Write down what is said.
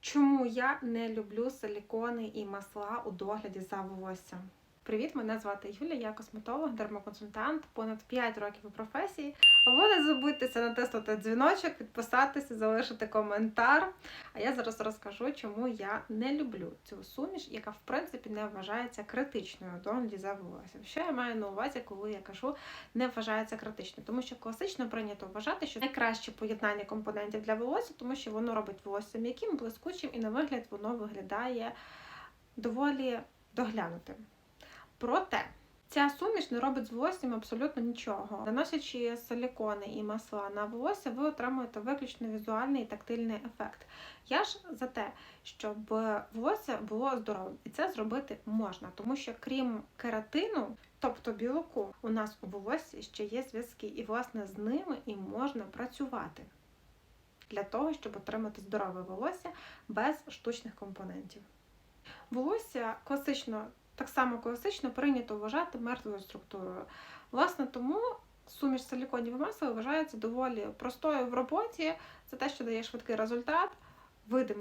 Чому я не люблю силікони і масла у догляді за волоссям? Привіт, мене звати Юля, я косметолог, дермоконсультант, понад 5 років у професії. Ви не забудьтеся натиснути дзвіночок, підписатися, залишити коментар. А я зараз розкажу, чому я не люблю цю суміш, яка в принципі не вважається критичною догляді за волоссям. Що я маю на увазі, коли я кажу не вважається критичною? Тому що класично прийнято вважати, що найкраще поєднання компонентів для волосся, тому що воно робить волосся м'яким, блискучим і на вигляд воно виглядає доволі доглянутим. Проте ця суміш не робить з волоссям абсолютно нічого. Наносячи силікони і масла на волосся, ви отримуєте виключно візуальний і тактильний ефект. Я ж за те, щоб волосся було здоровим, і це зробити можна, тому що крім кератину, тобто білку, у нас у волоссі ще є зв'язки, і власне з ними і можна працювати для того, щоб отримати здорове волосся без штучних компонентів. Волосся класично так само класично прийнято вважати мертвою структурою. Власне, тому суміш силіконів і масла вважається доволі простою в роботі. Це те, що дає швидкий результат, видимий